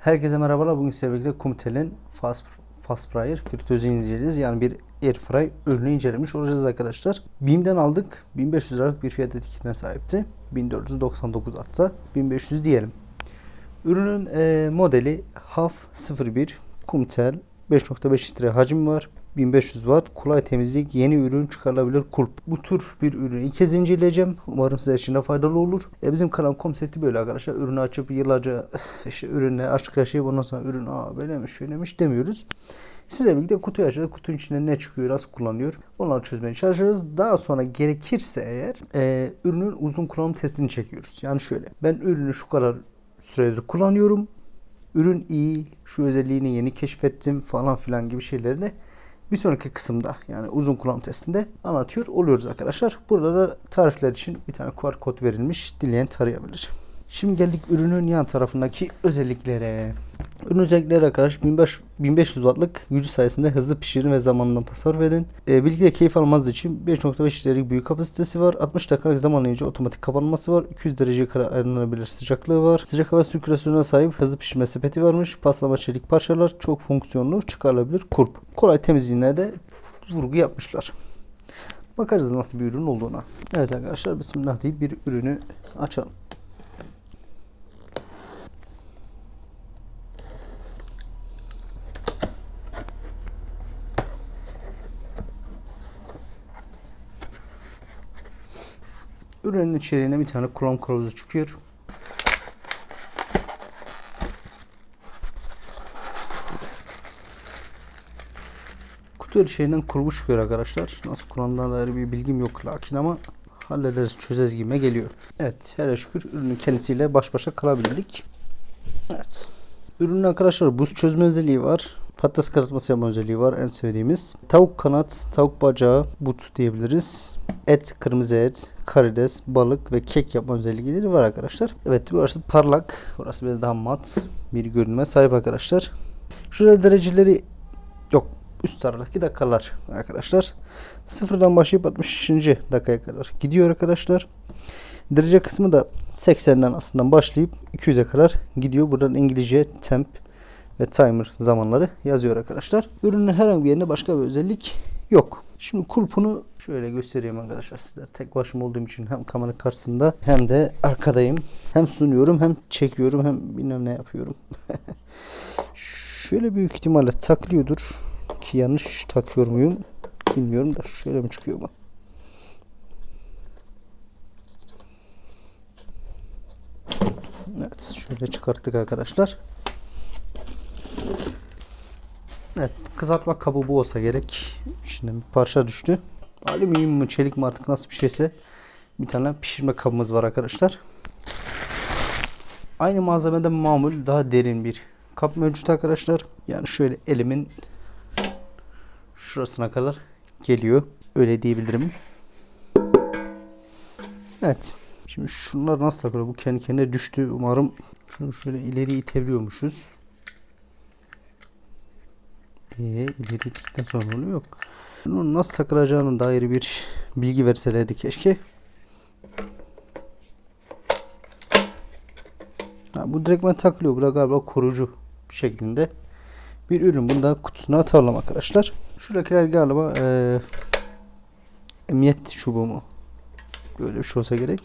Herkese merhabalar. Bugün size birlikte Kumtel'in Fast, Fast Fryer fritözü inceleyeceğiz. Yani bir air fry ürünü incelemiş olacağız arkadaşlar. BİM'den aldık. 1500 liralık bir fiyat etiketine sahipti. 1499 hatta. 1500 diyelim. Ürünün e, modeli HAF 01 Kumtel 5.5 litre hacim var. 1500 watt kolay temizlik yeni ürün çıkarılabilir kulp. Bu tür bir ürünü ilk kez inceleyeceğim. Umarım size için de faydalı olur. E bizim kanal konsepti böyle arkadaşlar. Ürünü açıp yıllarca işte ürünle aşk yaşayıp ondan sonra ürün aa böylemiş şöylemiş demiyoruz. Sizle birlikte kutuyu açacağız. Kutunun içinde ne çıkıyor, nasıl kullanılıyor onları çözmeye çalışırız. Daha sonra gerekirse eğer e, ürünün uzun kullanım testini çekiyoruz. Yani şöyle ben ürünü şu kadar süredir kullanıyorum. Ürün iyi, şu özelliğini yeni keşfettim falan filan gibi şeylerini bir sonraki kısımda yani uzun kullanım testinde anlatıyor oluyoruz arkadaşlar. Burada da tarifler için bir tane QR kod verilmiş. Dileyen tarayabilir. Şimdi geldik ürünün yan tarafındaki özelliklere. Ürün özellikleri arkadaş 1500 wattlık gücü sayesinde hızlı pişirin ve zamanından tasarruf edin. E, bilgide keyif almanız için 5.5 litrelik büyük kapasitesi var. 60 dakikalık zamanlayıcı otomatik kapanması var. 200 dereceye kadar ayarlanabilir sıcaklığı var. Sıcak hava sirkülasyonuna sahip hızlı pişirme sepeti varmış. Paslama çelik parçalar çok fonksiyonlu çıkarılabilir kulp. Kolay temizliğine de vurgu yapmışlar. Bakarız nasıl bir ürün olduğuna. Evet arkadaşlar bismillah deyip bir ürünü açalım. Ürünün içeriğine bir tane kullanım kılavuzu çıkıyor. Kutu içeriğinden kuruluş çıkıyor arkadaşlar. Nasıl kullanıldığına dair bir bilgim yok lakin ama hallederiz çözeriz gibime geliyor. Evet hele şükür ürünün kendisiyle baş başa kalabildik. Evet. Ürünün arkadaşlar buz çözme özelliği var. Patates karartması yapma özelliği var en sevdiğimiz. Tavuk kanat, tavuk bacağı, but diyebiliriz. Et, kırmızı et, karides, balık ve kek yapma özellikleri var arkadaşlar. Evet burası parlak. Burası biraz daha mat bir görünüme sahip arkadaşlar. Şurada dereceleri yok. Üst taraftaki dakikalar arkadaşlar. Sıfırdan başlayıp 60. dakikaya kadar gidiyor arkadaşlar. Derece kısmı da 80'den aslında başlayıp 200'e kadar gidiyor. Buradan İngilizce temp ve timer zamanları yazıyor arkadaşlar. Ürünün herhangi bir yerinde başka bir özellik yok. Şimdi kulpunu şöyle göstereyim arkadaşlar sizler. Tek başıma olduğum için hem kamera karşısında hem de arkadayım. Hem sunuyorum hem çekiyorum hem bilmem ne yapıyorum. şöyle büyük ihtimalle takılıyordur. Ki yanlış takıyor muyum bilmiyorum da şöyle mi çıkıyor bu? Evet şöyle çıkarttık arkadaşlar. Evet kızartma kabı bu olsa gerek. Şimdi bir parça düştü. Alüminyum mu çelik mi artık nasıl bir şeyse bir tane pişirme kabımız var arkadaşlar. Aynı malzemeden mamul daha derin bir kap mevcut arkadaşlar. Yani şöyle elimin şurasına kadar geliyor. Öyle diyebilirim. Evet. Şimdi şunlar nasıl takılıyor? Bu kendi kendine düştü. Umarım şunu şöyle ileri itebiliyormuşuz. Ee, ileri ittikten sonra oluyor yok. Bunun nasıl takılacağının dair bir bilgi verselerdi keşke. Ha, bu direktmen takılıyor. Bu da galiba koruyucu şeklinde bir ürün. Bunu da kutusuna atalım arkadaşlar. Şuradakiler galiba e, emniyet çubuğu mu? Böyle bir şey olsa gerek.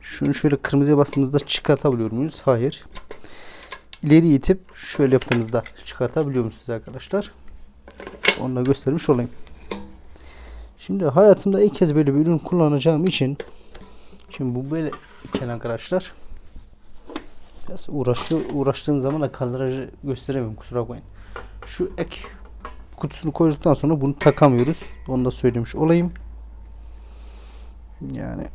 Şunu şöyle kırmızıya bastığımızda çıkartabiliyor muyuz? Hayır. İleri itip şöyle yaptığımızda çıkartabiliyor musunuz arkadaşlar? Onu da göstermiş olayım. Şimdi hayatımda ilk kez böyle bir ürün kullanacağım için şimdi bu böyle iken arkadaşlar biraz uğraşı, uğraştığım zaman da kadrajı gösteremiyorum kusura bakmayın. Şu ek kutusunu koyduktan sonra bunu takamıyoruz. Onu da söylemiş olayım. Yani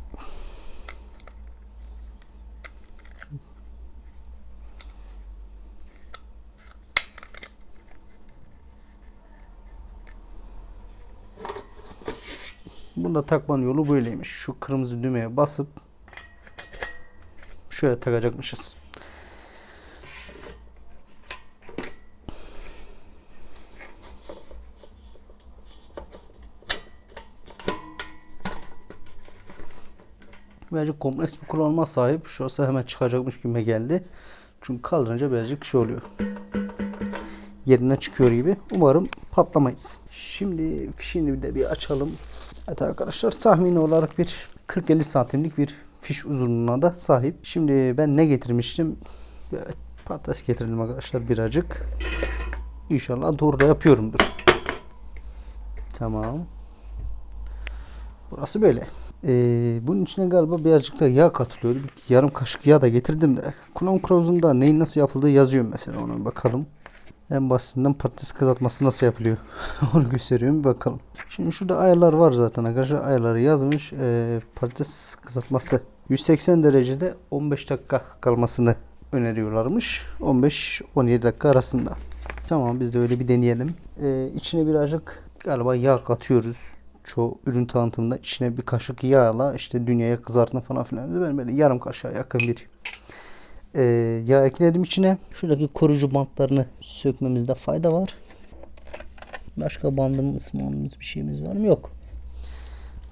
Bunda takmanın yolu böyleymiş. Şu kırmızı düğmeye basıp şöyle takacakmışız. Bence kompleks bir kullanıma sahip. Şurası hemen çıkacakmış gibi geldi. Çünkü kaldırınca birazcık şey oluyor. Yerinden çıkıyor gibi. Umarım patlamayız. Şimdi fişini de bir açalım. Evet arkadaşlar tahmini olarak bir 40-50 santimlik bir fiş uzunluğuna da sahip. Şimdi ben ne getirmiştim? Evet, patates getirelim arkadaşlar birazcık. İnşallah doğru da yapıyorumdur. Tamam. Burası böyle. Ee, bunun içine galiba birazcık da yağ katılıyor. Yarım kaşık yağ da getirdim de. Clone Cruise'umda neyin nasıl yapıldığı yazıyor mesela ona bakalım. En basitinden patates kızartması nasıl yapılıyor? Onu gösteriyorum bakalım. Şimdi şurada ayarlar var zaten arkadaşlar. Ayarları yazmış. Ee, patates kızartması 180 derecede 15 dakika kalmasını öneriyorlarmış. 15-17 dakika arasında. Tamam biz de öyle bir deneyelim. Ee, içine birazcık galiba yağ katıyoruz. Çoğu ürün tanıtımında içine bir kaşık yağla işte dünyaya kızartma falan filan. Ben böyle yarım kaşığa yakın bir e, yağ ekledim içine. Şuradaki koruyucu bantlarını sökmemizde fayda var. Başka bandımız, bandımız bir şeyimiz var mı? Yok.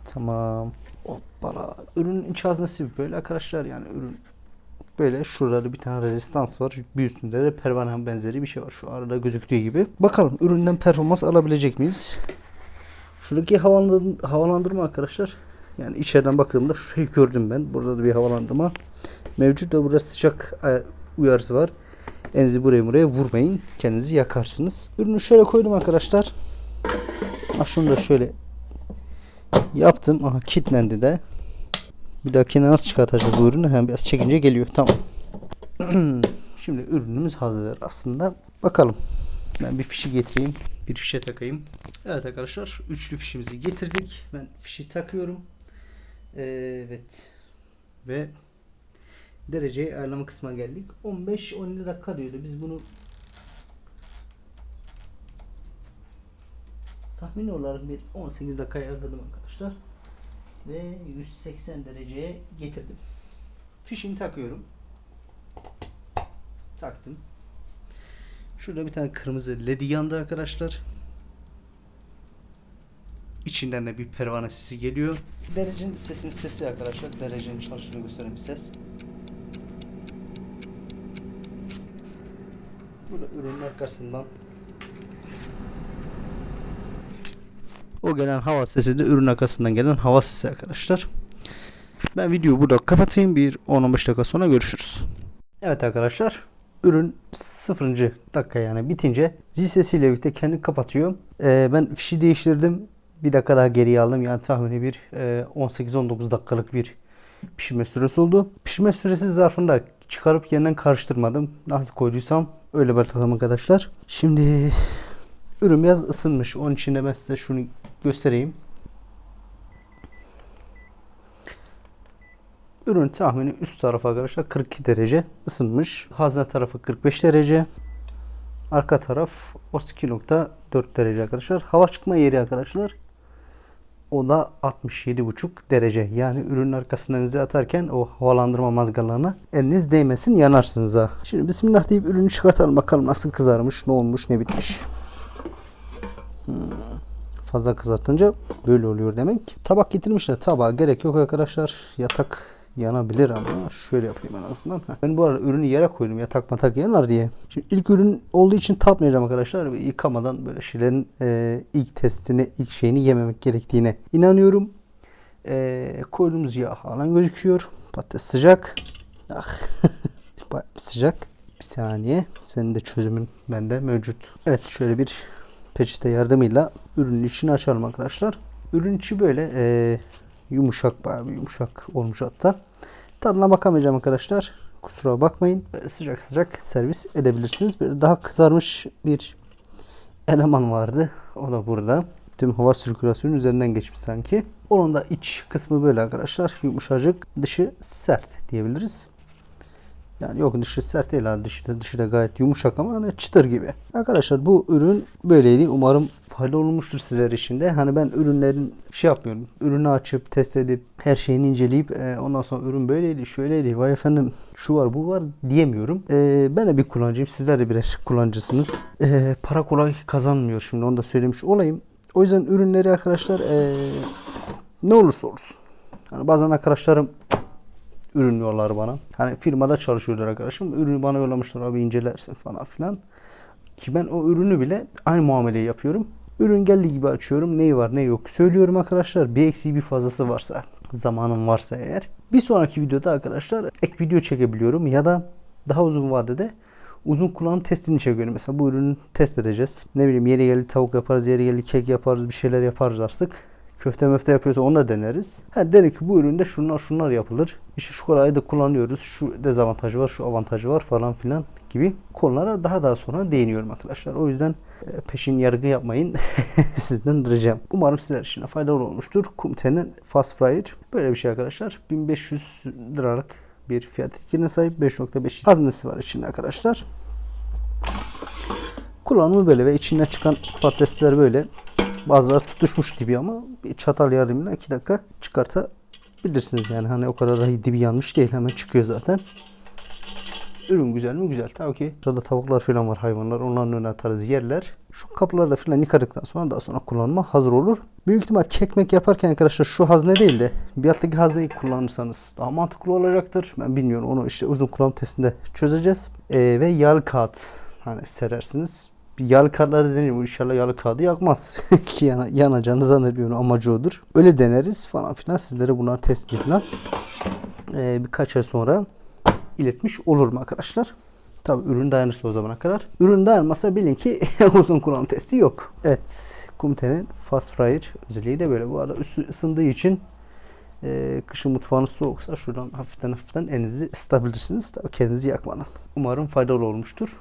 Tamam. Hoppala. Ürünün iç haznesi böyle arkadaşlar yani ürün böyle şurada bir tane rezistans var. Bir üstünde de pervane benzeri bir şey var. Şu arada gözüktüğü gibi. Bakalım üründen performans alabilecek miyiz? Şuradaki havalandırma arkadaşlar. Yani içeriden baktığımda şurayı gördüm ben. Burada da bir havalandırma mevcut ve burada sıcak e, uyarısı var. Elinizi buraya buraya vurmayın. Kendinizi yakarsınız. Ürünü şöyle koydum arkadaşlar. Ha şunu da şöyle yaptım. Aha kilitlendi de. Bir dahakine nasıl çıkartacağız bu ürünü? Hem biraz çekince geliyor. Tamam. Şimdi ürünümüz hazır aslında. Bakalım. Ben bir fişi getireyim. Bir fişe takayım. Evet arkadaşlar. Üçlü fişimizi getirdik. Ben fişi takıyorum. Evet. Ve dereceyi ayarlama kısmına geldik. 15-17 dakika diyordu. Biz bunu tahmin olarak bir 18 dakika ayarladım arkadaşlar. Ve 180 dereceye getirdim. Fişini takıyorum. Taktım. Şurada bir tane kırmızı ledi yandı arkadaşlar. İçinden de bir pervane sesi geliyor. Derecenin sesinin sesi arkadaşlar. Derecenin çalıştığını gösteren bir ses. Burada ürünün arkasından o gelen hava sesi de ürün arkasından gelen hava sesi arkadaşlar. Ben videoyu burada kapatayım. Bir 10-15 dakika sonra görüşürüz. Evet arkadaşlar. Ürün 0. dakika yani bitince zil sesiyle birlikte kendi kapatıyor. Ee, ben fişi değiştirdim. Bir dakika daha geriye aldım. Yani tahmini bir e, 18-19 dakikalık bir pişirme süresi oldu. Pişirme süresi zarfında çıkarıp yeniden karıştırmadım. Nasıl koyduysam öyle bırakalım arkadaşlar. Şimdi ürün biraz ısınmış. Onun için de ben size şunu göstereyim. Ürün tahmini üst tarafı arkadaşlar 42 derece ısınmış. Hazne tarafı 45 derece. Arka taraf 32.4 derece arkadaşlar. Hava çıkma yeri arkadaşlar. O da 67.5 derece. Yani ürünün arkasına elinizi atarken o havalandırma mazgallarına eliniz değmesin yanarsınız ha. Şimdi bismillah deyip ürünü çıkartalım bakalım nasıl kızarmış, ne olmuş, ne bitmiş. Hmm. Fazla kızartınca böyle oluyor demek. Tabak getirmişler. Tabağa gerek yok arkadaşlar. Yatak yanabilir ama şöyle yapayım en azından. Ben bu arada ürünü yere koydum yatak matak yanar diye. Şimdi ilk ürün olduğu için tatmayacağım arkadaşlar. Yıkamadan böyle şeylerin e, ilk testini, ilk şeyini yememek gerektiğine inanıyorum. E, koyduğumuz yağ halen gözüküyor. Patates sıcak. Ah. sıcak. Bir saniye. Senin de çözümün bende mevcut. Evet şöyle bir peçete yardımıyla ürünün içini açalım arkadaşlar. Ürün içi böyle e, yumuşak bayağı yumuşak olmuş hatta. Tadına bakamayacağım arkadaşlar. Kusura bakmayın. Böyle sıcak sıcak servis edebilirsiniz. Böyle daha kızarmış bir eleman vardı. O da burada. Tüm hava sirkülasyonu üzerinden geçmiş sanki. Onun da iç kısmı böyle arkadaşlar. Yumuşacık. Dışı sert diyebiliriz. Yani yok dışı sert değil abi. Dışı da, dışı da gayet yumuşak ama hani çıtır gibi. Arkadaşlar bu ürün böyleydi. Umarım faydalı olmuştur sizler için de. Hani ben ürünlerin şey yapmıyorum. Ürünü açıp test edip her şeyini inceleyip e, ondan sonra ürün böyleydi şöyleydi. Vay efendim şu var bu var diyemiyorum. E, ben de bir kullanıcıyım. Sizler de birer kullanıcısınız. E, para kolay kazanmıyor şimdi onu da söylemiş olayım. O yüzden ürünleri arkadaşlar e, ne olursa olsun. Yani bazen arkadaşlarım ürün yollar bana. Hani firmada çalışıyorlar arkadaşım. Ürünü bana yollamışlar abi incelersin falan filan. Ki ben o ürünü bile aynı muameleyi yapıyorum. Ürün geldiği gibi açıyorum. Neyi var ne yok söylüyorum arkadaşlar. Bir eksiği bir fazlası varsa zamanım varsa eğer. Bir sonraki videoda arkadaşlar ek video çekebiliyorum ya da daha uzun vadede uzun kullanım testini çekiyorum. Mesela bu ürünü test edeceğiz. Ne bileyim yeri geldi tavuk yaparız, yeri geldi kek yaparız, bir şeyler yaparız artık. Köfte möfte yapıyorsa onu da deneriz. Ha derim ki bu üründe şunlar şunlar yapılır. İşte şu kadar da kullanıyoruz. Şu dezavantajı var, şu avantajı var falan filan gibi konulara daha daha sonra değiniyorum arkadaşlar. O yüzden e, peşin yargı yapmayın. Sizden ricam. Umarım sizler için faydalı olmuştur. Kumte'nin Fast Fryer. Böyle bir şey arkadaşlar. 1500 liralık bir fiyat etkine sahip 5.5 haznesi var içinde arkadaşlar. Kullanımı böyle ve içinden çıkan patatesler böyle. Bazıları tutuşmuş gibi ama bir çatal yardımıyla 2 dakika çıkartabilirsiniz yani. Hani o kadar da dibi yanmış değil. Hemen çıkıyor zaten. Ürün güzel mi? Güzel. Tabii ki şurada tavuklar falan var hayvanlar. Onların önüne atarız yerler. Şu kapıları da falan yıkadıktan sonra daha sonra kullanıma hazır olur. Büyük ihtimal kekmek yaparken arkadaşlar şu hazne değil de bir alttaki hazneyi kullanırsanız daha mantıklı olacaktır. Ben bilmiyorum onu işte uzun kullanım testinde çözeceğiz. Ee, ve yağlı kağıt hani serersiniz. Bir yağlı kağıtları deneyelim. İnşallah yağlı kağıdı yakmaz. Ki yana, yanacağını zannediyorum amacı odur. Öyle deneriz falan filan. Sizlere bunlar test falan. Ee, birkaç ay sonra iletmiş olurum arkadaşlar. Tabi ürün dayanırsa o zamana kadar. Ürün dayanmasa bilin ki uzun kullanım testi yok. Evet. Kumte'nin Fast Fryer özelliği de böyle. Bu arada üstü ısındığı için e, kışın mutfağınız soğuksa şuradan hafiften hafiften elinizi ısıtabilirsiniz. Tabi kendinizi yakmadan. Umarım faydalı olmuştur.